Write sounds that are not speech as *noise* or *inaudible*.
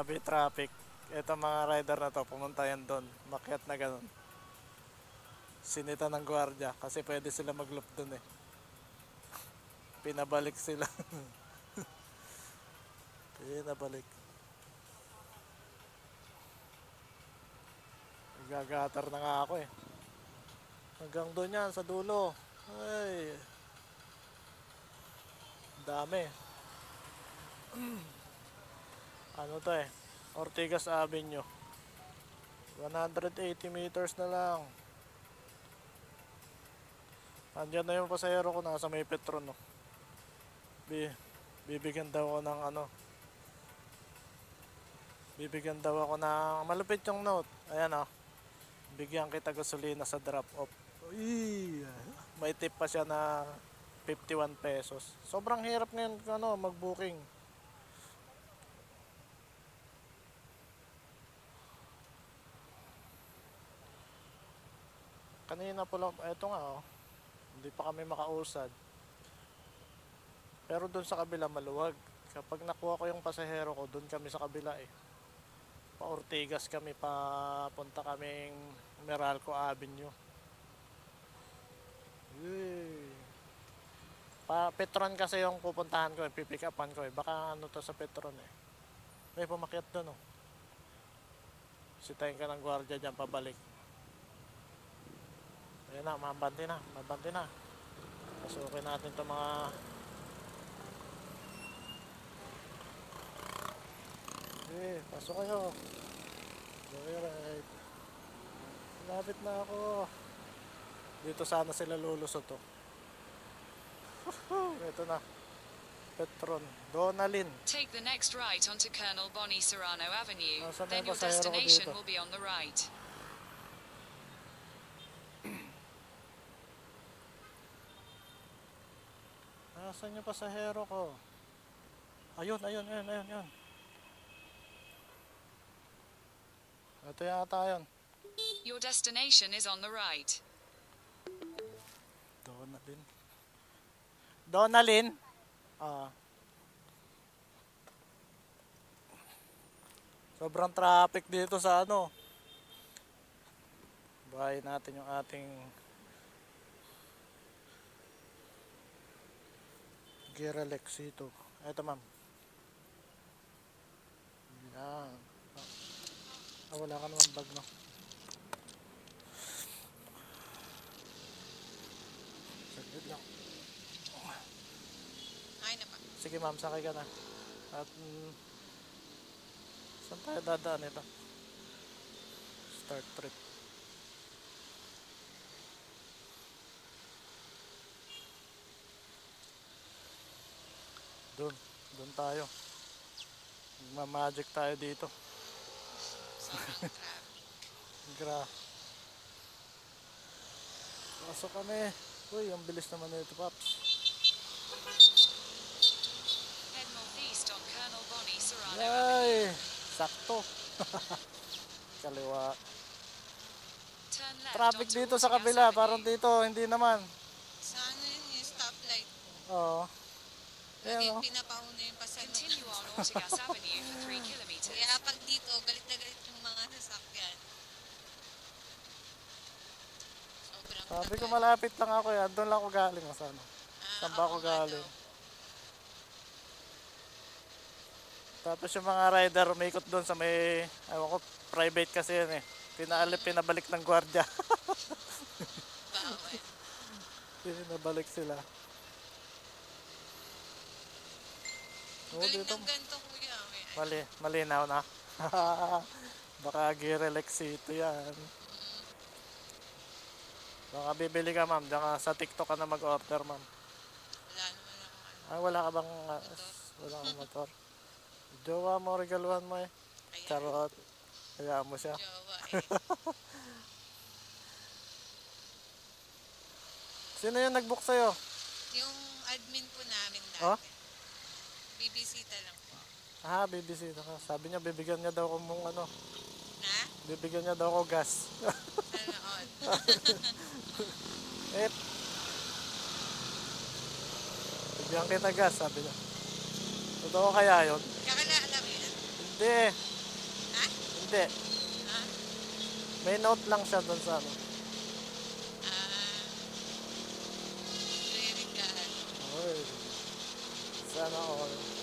Grabe traffic. Ito mga rider na to, pumunta yan doon. Makyat na ganun. Sinita ng gwardiya kasi pwede sila magloop doon eh. *laughs* Pinabalik sila. *laughs* Pinabalik. Gagatar na nga ako eh. Hanggang doon yan sa dulo. Ay. Dami. *clears throat* ano to eh? Ortigas Avenue. 180 meters na lang. Andiyan na yung pasahero ko nasa may Petron no. Bi bibigyan daw ako ng ano. Bibigyan daw ako ng malupit yung note. Ayan oh. Bigyan kita gasolina sa drop off. Uy, may tip pa siya na 51 pesos. Sobrang hirap ngayon ano, mag-booking. Kanina po lang, eto nga oh. Hindi pa kami makausad. Pero doon sa kabila maluwag. Kapag nakuha ko yung pasahero ko, doon kami sa kabila eh. Pa Ortigas kami, papunta kaming Meralco Avenue. Yay. Pa Petron kasi yung pupuntahan ko, eh, pipick upan ko eh. Baka ano to sa Petron eh. May pumakyat doon oh. Sitayin ka ng gwardiya dyan pabalik. Ayan na, mabante na, mabante na. Pasukin natin itong mga Eh, pasok kayo. Okay, right. Lapit na ako. Dito sana sila lulusot to. *laughs* Ito na. Petron. Donalyn. Take the next right onto Colonel Bonnie Serrano Avenue. Then your destination will be on the right. Nasaan yung pasahero ko? Ayun, ayun, ayun, ayun, ayun. Ito yata yun. Your destination is on the right. Donalyn. Donalyn? Ah. Sobrang traffic dito sa ano. Bahay natin yung ating Gira Lexito. Ito ma'am. Yan. Ah, wala ka naman bag no. Saglit lang. Ay na pa. Sige ma'am, sakay ka na. At mm, saan tayo dadaan ito? Start trip. Doon, doon tayo. Magma-magic tayo dito. Sobrang traffic. Gra. Pasok kami. Uy, ang bilis naman nito, Paps. Ay, sakto. *laughs* Kaliwa. Traffic dito sa kabila, parang dito, hindi naman. Sa yun yung stoplight? Oo. Ayan, oh. pinapauna yung pasahero. Continue on Ortigas Avenue for 3 kilometers. Kaya pag dito, galit na galit yung mga sasakyan. Sobrang Sabi ko malapit lang ako yan, doon lang ako galing. o Sana. Ah, Saan ba ako nga galing? daw. Tapos yung mga rider umikot doon sa may, ewan ko, private kasi yan eh. Pinaalip, pinabalik ng gwardiya. Bawal. *laughs* pinabalik sila. Oo, Galing dito. ng ganito kuya. May, Mali, malinaw na. *laughs* Baka Girelex ito yan. Baka bibili ka ma'am, Diyan ka sa TikTok ka na mag-order ma'am. wala naman ako ano. Ah, wala ka bang, ah, wala kang motor? *laughs* Jowa mo, regaluhan mo eh. Ayan, Charot. Hayaan mo siya. jowa *laughs* eh. Sino yung nag-book sa'yo? Yung admin po namin dati. Oh? Bibisita lang po. Ah, bibisita ka. Sabi niya, bibigyan niya daw ko mong ano, Na? bibigyan niya daw ko gas. *laughs* Sana all. eh, bigyan kita gas, sabi niya. Totoo kaya yun? Kaya na alam yun. Hindi. Hindi. Ha? May note lang siya doon sa ano. Ah. Regalo. Oy. Sana all.